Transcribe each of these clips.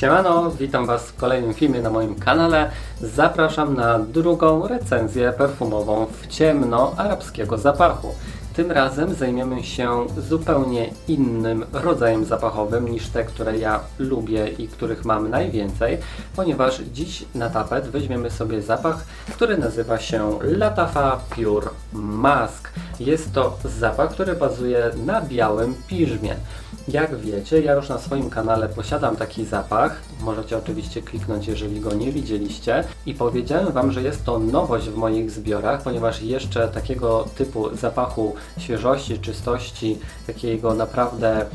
Siemano, witam Was w kolejnym filmie na moim kanale. Zapraszam na drugą recenzję perfumową w ciemno arabskiego zapachu. Tym razem zajmiemy się zupełnie innym rodzajem zapachowym niż te, które ja lubię i których mam najwięcej, ponieważ dziś na tapet weźmiemy sobie zapach, który nazywa się Latafa Pure Mask. Jest to zapach, który bazuje na białym piżmie. Jak wiecie, ja już na swoim kanale posiadam taki zapach. Możecie oczywiście kliknąć, jeżeli go nie widzieliście. I powiedziałem Wam, że jest to nowość w moich zbiorach, ponieważ jeszcze takiego typu zapachu świeżości, czystości, takiego naprawdę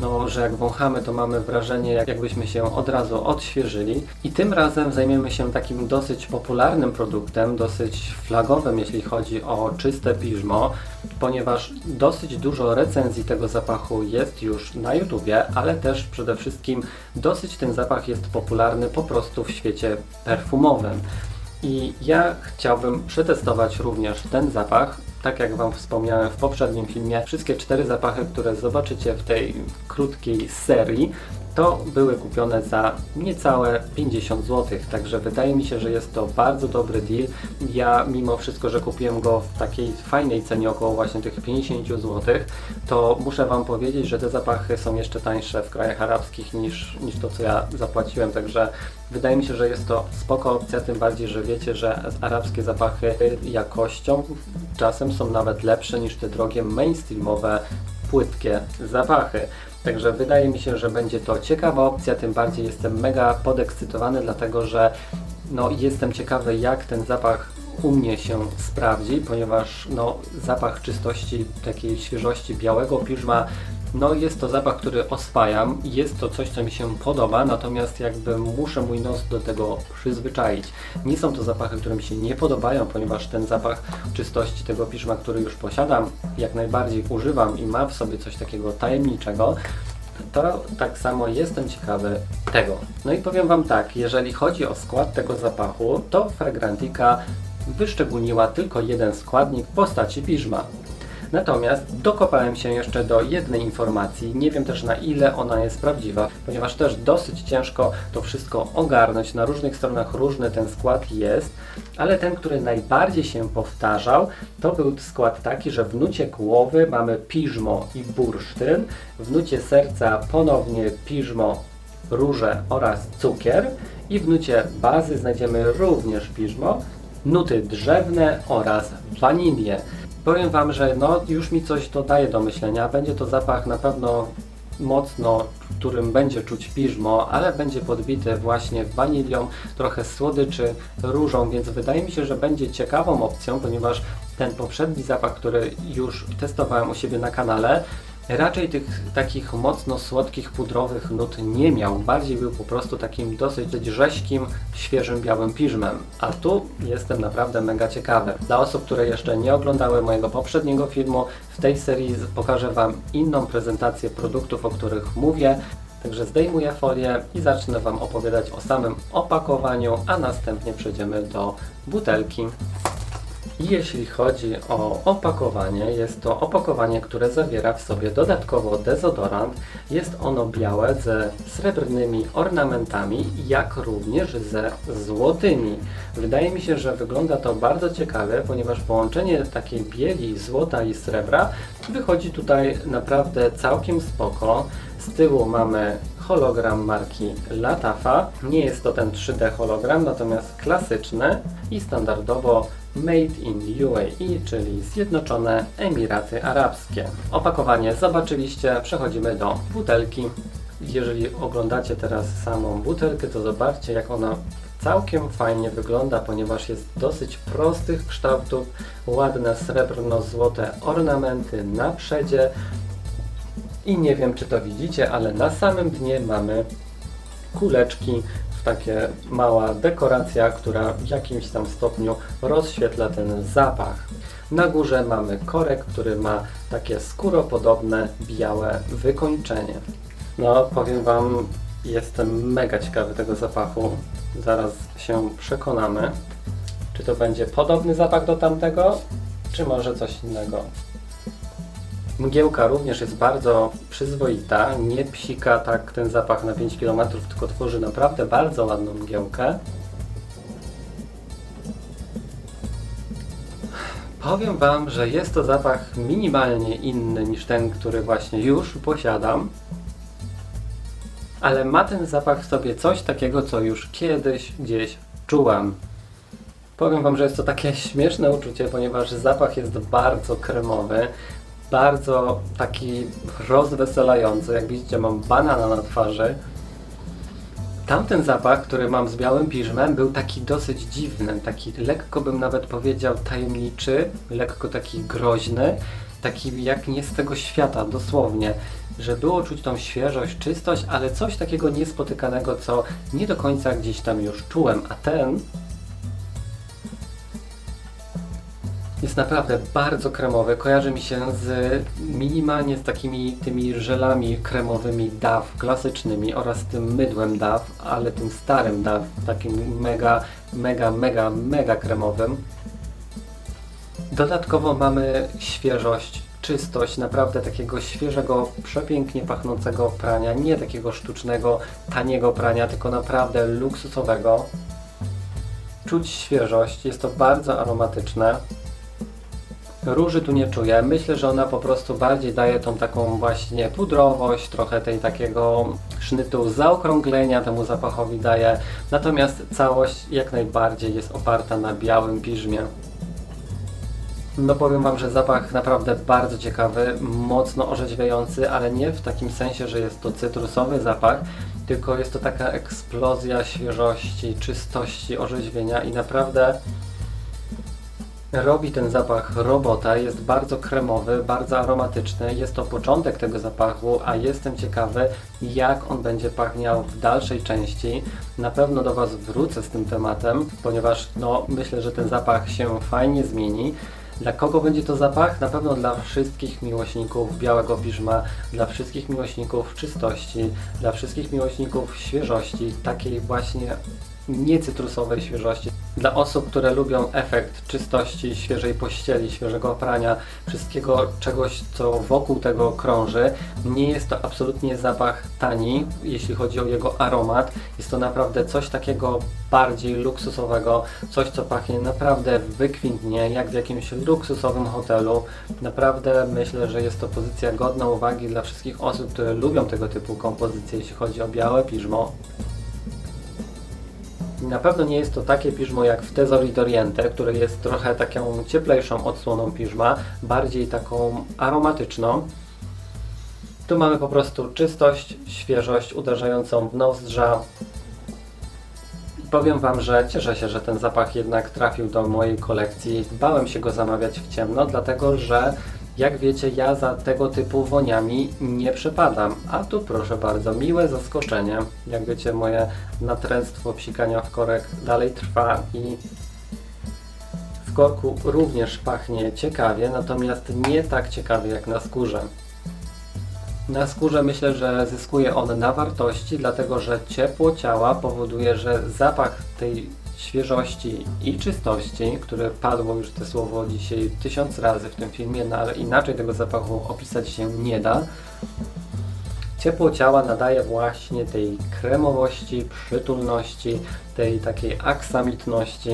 no, że jak wąchamy, to mamy wrażenie, jak- jakbyśmy się od razu odświeżyli. I tym razem zajmiemy się takim dosyć popularnym produktem, dosyć flagowym, jeśli chodzi o czyste piżmo, ponieważ dosyć dużo recenzji tego zapachu jest już na YouTubie, ale też przede wszystkim dosyć ten zapach jest popularny po prostu w świecie perfumowym. I ja chciałbym przetestować również ten zapach. Tak jak Wam wspomniałem w poprzednim filmie, wszystkie cztery zapachy, które zobaczycie w tej krótkiej serii, to były kupione za niecałe 50 zł. Także wydaje mi się, że jest to bardzo dobry deal. Ja mimo wszystko, że kupiłem go w takiej fajnej cenie około właśnie tych 50 zł, to muszę Wam powiedzieć, że te zapachy są jeszcze tańsze w krajach arabskich niż, niż to, co ja zapłaciłem. Także wydaje mi się, że jest to spoko opcja, tym bardziej, że wiecie, że arabskie zapachy jakością czasem są nawet lepsze niż te drogie mainstreamowe płytkie zapachy. Także wydaje mi się, że będzie to ciekawa opcja, tym bardziej jestem mega podekscytowany, dlatego że no, jestem ciekawy jak ten zapach u mnie się sprawdzi, ponieważ no, zapach czystości, takiej świeżości białego piżma, no jest to zapach, który oswajam, jest to coś, co mi się podoba, natomiast jakby muszę mój nos do tego przyzwyczaić. Nie są to zapachy, które mi się nie podobają, ponieważ ten zapach czystości tego piżma, który już posiadam, jak najbardziej używam i ma w sobie coś takiego tajemniczego, to tak samo jestem ciekawy tego. No i powiem Wam tak, jeżeli chodzi o skład tego zapachu, to Fragrantica wyszczególniła tylko jeden składnik w postaci piżma. Natomiast dokopałem się jeszcze do jednej informacji, nie wiem też na ile ona jest prawdziwa, ponieważ też dosyć ciężko to wszystko ogarnąć, na różnych stronach różny ten skład jest, ale ten, który najbardziej się powtarzał, to był skład taki, że w nucie głowy mamy piżmo i bursztyn, w nucie serca ponownie piżmo, róże oraz cukier i w nucie bazy znajdziemy również piżmo, nuty drzewne oraz wanilię. Powiem Wam, że no, już mi coś to daje do myślenia. Będzie to zapach na pewno mocno, którym będzie czuć piżmo, ale będzie podbity właśnie wanilią, trochę słodyczy, różą, więc wydaje mi się, że będzie ciekawą opcją, ponieważ ten poprzedni zapach, który już testowałem u siebie na kanale, raczej tych takich mocno słodkich, pudrowych nut nie miał. Bardziej był po prostu takim dosyć rześkim, świeżym, białym piżmem. A tu jestem naprawdę mega ciekawy. Dla osób, które jeszcze nie oglądały mojego poprzedniego filmu, w tej serii pokażę Wam inną prezentację produktów, o których mówię. Także zdejmuję folię i zacznę Wam opowiadać o samym opakowaniu, a następnie przejdziemy do butelki. Jeśli chodzi o opakowanie, jest to opakowanie, które zawiera w sobie dodatkowo dezodorant. Jest ono białe ze srebrnymi ornamentami, jak również ze złotymi. Wydaje mi się, że wygląda to bardzo ciekawe, ponieważ połączenie takiej bieli, złota i srebra wychodzi tutaj naprawdę całkiem spoko. Z tyłu mamy hologram marki Latafa. Nie jest to ten 3D hologram, natomiast klasyczny i standardowo Made in UAE, czyli Zjednoczone Emiraty Arabskie. Opakowanie zobaczyliście, przechodzimy do butelki. Jeżeli oglądacie teraz samą butelkę, to zobaczcie jak ona całkiem fajnie wygląda, ponieważ jest dosyć prostych kształtów, ładne srebrno-złote ornamenty na przedzie, i nie wiem, czy to widzicie, ale na samym dnie mamy kuleczki, takie mała dekoracja, która w jakimś tam stopniu rozświetla ten zapach. Na górze mamy korek, który ma takie skóropodobne, białe wykończenie. No, powiem Wam, jestem mega ciekawy tego zapachu. Zaraz się przekonamy, czy to będzie podobny zapach do tamtego, czy może coś innego. Mgiełka również jest bardzo przyzwoita, nie psika tak ten zapach na 5 km, tylko tworzy naprawdę bardzo ładną mgiełkę. Powiem Wam, że jest to zapach minimalnie inny niż ten, który właśnie już posiadam, ale ma ten zapach w sobie coś takiego, co już kiedyś gdzieś czułam. Powiem Wam, że jest to takie śmieszne uczucie, ponieważ zapach jest bardzo kremowy, bardzo taki rozweselający. Jak widzicie, mam banana na twarzy. Tamten zapach, który mam z białym piżmem, był taki dosyć dziwny, taki lekko bym nawet powiedział tajemniczy, lekko taki groźny, taki jak nie z tego świata, dosłownie, że było czuć tą świeżość, czystość, ale coś takiego niespotykanego, co nie do końca gdzieś tam już czułem, a ten jest naprawdę bardzo kremowy. Kojarzy mi się z minimalnie z takimi tymi żelami kremowymi DAW klasycznymi oraz tym mydłem DAW, ale tym starym DAW, takim mega, mega, mega, mega kremowym. Dodatkowo mamy świeżość, czystość, naprawdę takiego świeżego, przepięknie pachnącego prania, nie takiego sztucznego, taniego prania, tylko naprawdę luksusowego. Czuć świeżość, jest to bardzo aromatyczne. Róży tu nie czuję. Myślę, że ona po prostu bardziej daje tą taką właśnie pudrowość, trochę tej takiego sznytu zaokrąglenia temu zapachowi daje. Natomiast całość jak najbardziej jest oparta na białym piżmie. No powiem Wam, że zapach naprawdę bardzo ciekawy, mocno orzeźwiający, ale nie w takim sensie, że jest to cytrusowy zapach, tylko jest to taka eksplozja świeżości, czystości, orzeźwienia i naprawdę robi ten zapach robota, jest bardzo kremowy, bardzo aromatyczny. Jest to początek tego zapachu, a jestem ciekawy, jak on będzie pachniał w dalszej części. Na pewno do Was wrócę z tym tematem, ponieważ no, myślę, że ten zapach się fajnie zmieni. Dla kogo będzie to zapach? Na pewno dla wszystkich miłośników białego piżma, dla wszystkich miłośników czystości, dla wszystkich miłośników świeżości, takiej właśnie niecytrusowej świeżości. Dla osób, które lubią efekt czystości, świeżej pościeli, świeżego prania, wszystkiego czegoś, co wokół tego krąży, nie jest to absolutnie zapach tani, jeśli chodzi o jego aromat. Jest to naprawdę coś takiego bardziej luksusowego, coś co pachnie naprawdę wykwintnie, jak w jakimś luksusowym hotelu. Naprawdę myślę, że jest to pozycja godna uwagi dla wszystkich osób, które lubią tego typu kompozycje, jeśli chodzi o białe piżmo. Na pewno nie jest to takie piżmo jak w Tesori d'Oriente, które jest trochę taką cieplejszą odsłoną piżma, bardziej taką aromatyczną. Tu mamy po prostu czystość, świeżość uderzającą w nozdrza. Powiem Wam, że cieszę się, że ten zapach jednak trafił do mojej kolekcji. Bałem się go zamawiać w ciemno, dlatego że jak wiecie, ja za tego typu woniami nie przepadam. A tu proszę bardzo, miłe zaskoczenie. Jak wiecie, moje natręctwo psikania w korek dalej trwa i w korku również pachnie ciekawie, natomiast nie tak ciekawie jak na skórze. Na skórze myślę, że zyskuje on na wartości, dlatego że ciepło ciała powoduje, że zapach tej świeżości i czystości, które padło już te słowo dzisiaj tysiąc razy w tym filmie, no ale inaczej tego zapachu opisać się nie da. Ciepło ciała nadaje właśnie tej kremowości, przytulności, tej takiej aksamitności.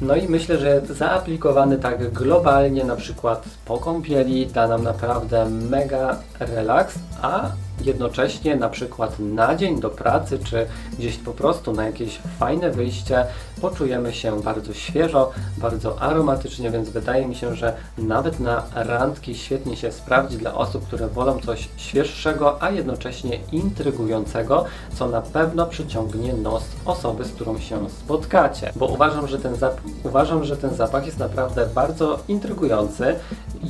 No i myślę, że zaaplikowany tak globalnie, na przykład po kąpieli, da nam naprawdę mega relaks, a jednocześnie na przykład na dzień do pracy, czy gdzieś po prostu na jakieś fajne wyjście, poczujemy się bardzo świeżo, bardzo aromatycznie, więc wydaje mi się, że nawet na randki świetnie się sprawdzi dla osób, które wolą coś świeższego, a jednocześnie intrygującego, co na pewno przyciągnie nos osoby, z którą się spotkacie. Bo uważam, że ten, zap uważam, że ten zapach jest naprawdę bardzo intrygujący,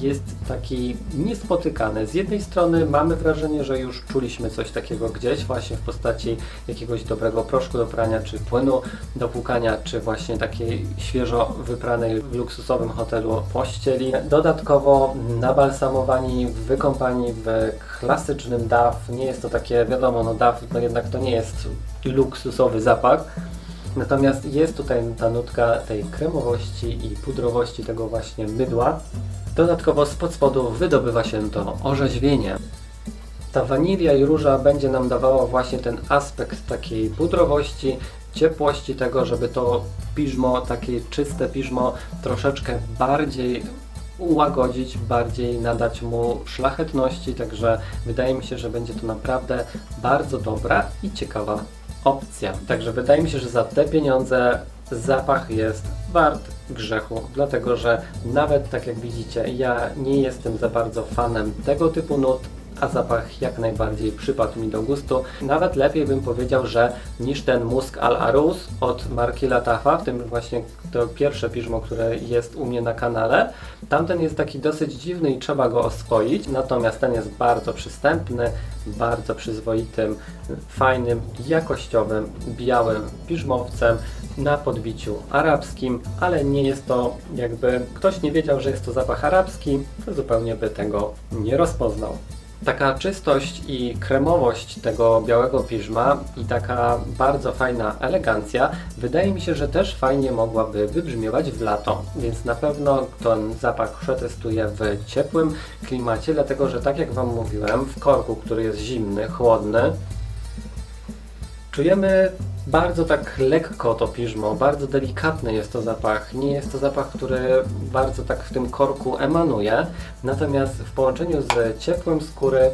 jest taki niespotykany. Z jednej strony mamy wrażenie, że już czuliśmy coś takiego gdzieś, właśnie w postaci jakiegoś dobrego proszku do prania, czy płynu do płukania, czy właśnie takiej świeżo wypranej w luksusowym hotelu pościeli. Dodatkowo nabalsamowani, wykąpani w klasycznym DAF. Nie jest to takie, wiadomo, no DAF no jednak to nie jest luksusowy zapach. Natomiast jest tutaj ta nutka tej kremowości i pudrowości tego właśnie mydła. Dodatkowo spod spodu wydobywa się to orzeźwienie. Ta wanilia i róża będzie nam dawała właśnie ten aspekt takiej pudrowości, ciepłości tego, żeby to piżmo, takie czyste piżmo troszeczkę bardziej ułagodzić, bardziej nadać mu szlachetności, także wydaje mi się, że będzie to naprawdę bardzo dobra i ciekawa opcja. Także wydaje mi się, że za te pieniądze zapach jest wart grzechu, dlatego że nawet tak jak widzicie, ja nie jestem za bardzo fanem tego typu nut, a zapach jak najbardziej przypadł mi do gustu. Nawet lepiej bym powiedział, że niż ten Musk Al Arus od marki Latafa, w tym właśnie to pierwsze piżmo, które jest u mnie na kanale. Tamten jest taki dosyć dziwny i trzeba go oswoić, natomiast ten jest bardzo przystępny, bardzo przyzwoitym, fajnym, jakościowym, białym piżmowcem na podbiciu arabskim, ale nie jest to jakby ktoś nie wiedział, że jest to zapach arabski, to zupełnie by tego nie rozpoznał. Taka czystość i kremowość tego białego piżma i taka bardzo fajna elegancja wydaje mi się, że też fajnie mogłaby wybrzmiewać w lato, więc na pewno ten zapach przetestuję w ciepłym klimacie, dlatego że tak jak Wam mówiłem, w korku, który jest zimny, chłodny, czujemy bardzo tak lekko to piżmo, bardzo delikatny jest to zapach. Nie jest to zapach, który bardzo tak w tym korku emanuje, natomiast w połączeniu z ciepłem skóry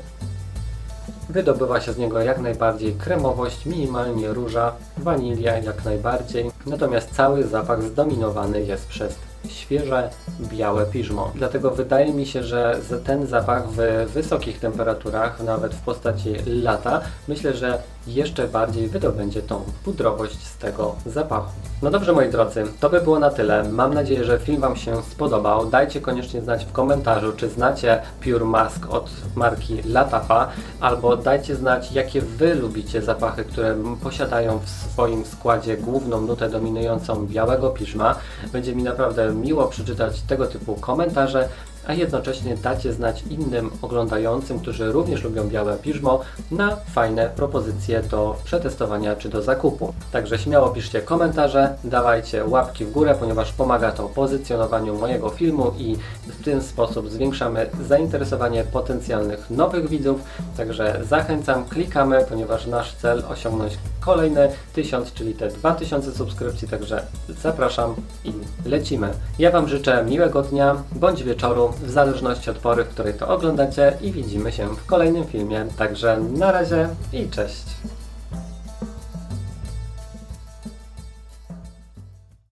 wydobywa się z niego jak najbardziej kremowość, minimalnie róża, wanilia jak najbardziej, natomiast cały zapach zdominowany jest przez świeże, białe piżmo. Dlatego wydaje mi się, że ten zapach w wysokich temperaturach, nawet w postaci lata, myślę, że jeszcze bardziej wydobędzie tą pudrowość z tego zapachu. No dobrze moi drodzy, to by było na tyle. Mam nadzieję, że film Wam się spodobał. Dajcie koniecznie znać w komentarzu, czy znacie Pure Mask od marki Latafa, albo dajcie znać, jakie Wy lubicie zapachy, które posiadają w swoim składzie główną nutę dominującą białego piżma. Będzie mi naprawdę miło przeczytać tego typu komentarze, a jednocześnie dacie znać innym oglądającym, którzy również lubią białe piżmo, na fajne propozycje do przetestowania czy do zakupu. Także śmiało piszcie komentarze, dawajcie łapki w górę, ponieważ pomaga to pozycjonowaniu mojego filmu i w ten sposób zwiększamy zainteresowanie potencjalnych nowych widzów. Także zachęcam, klikamy, ponieważ nasz cel osiągnąć kolejne 1000, czyli te 2000 subskrypcji, także zapraszam i lecimy. Ja Wam życzę miłego dnia bądź wieczoru, w zależności od pory, w której to oglądacie i widzimy się w kolejnym filmie. Także na razie i cześć!